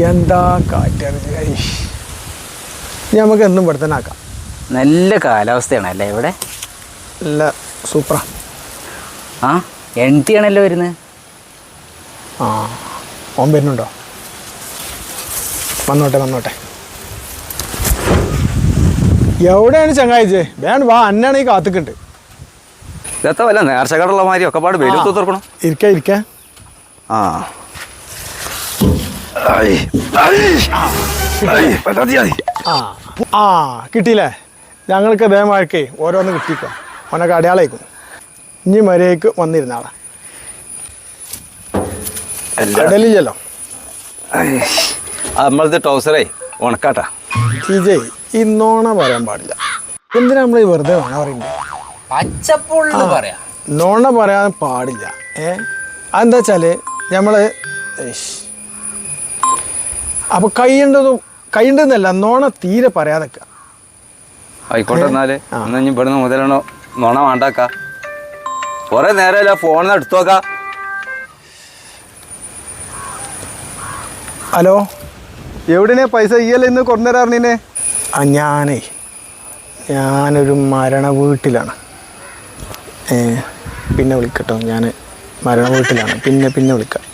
എന്താ കാറ്ററിഞ്ഞ? നമുക്ക് എന്നും ഇവിടെ തന്നെ ആക്കാം. നല്ല കാലാവസ്ഥയാണ് അല്ലേ ഇവിടെ? നല്ല സൂപ്പറാ. ആ ടി ആണല്ലോ വരുന്നത്. ആ ഓൻ വരുന്നുണ്ടോ? വന്നോട്ടെ വന്നോട്ടെ. എവിടെയാണ് ചങ്ങായിച്ചേ വേണ്ട വാ അന്നാണ് ഈ കാത്തുക്കുണ്ട്. ഇതത്തെ വല്ല നേർച്ചകടുള്ള മാതിരി ഒക്കെ പാട് വെയിലത്ത് തുറക്കണം. ഇരിക്ക ഇരിക്ക. ആ. ആ ആ കിട്ടിയില്ലേ? ഞങ്ങൾക്ക് അതേമാഴക്കേ ഓരോന്ന് കിട്ടിക്കോ ഓനൊക്കെ അടയാളേക്കും ഇനി മര്യാദയ്ക്ക് വന്നിരുന്നാളെ എല്ലാ- ഇടലില്ലല്ലോ. ഐ. ആ, നമ്മളത് ടൗസറേ ഉണക്കാട്ടാ. ഇജയ് ഇന്നോണ പറയാൻ പാടില്ല. എന്തിനാ നമ്മൾ ഈ വെറുതെ വേണ പറയുന്നത് പച്ചപ്പുള്ളു പറയാ. നോണ പറയാൻ പാടില്ല. ഏ? അതെന്താ വെച്ചാൽ നമ്മൾ അപ്പോൾ കൈയുണ്ടതും കൈയുണ്ടെന്നല്ല നോണ തീരെ പറയാതെ. ആയിക്കോട്ടെ എന്നാൽ. ഇനി ഇവിടുന്ന് മുതലാണോ നോണ വേണ്ടാക്ക. കുറെ നേരമല്ല ഫോണിൽ എടുത്തു നോക്ക. ഹലോ? എവിടെയാ പൈസ? ഇയല്ല ഇന്ന് കൊണ്ടുവരാറിനെ ആ ഞാനേ ഞാനൊരു മരണ വീട്ടിലാണ്. പിന്നെ വിളിക്കട്ടോ. ഞാൻ മരണ വീട്ടിലാണ്. പിന്നെ പിന്നെ വിളിക്കാം.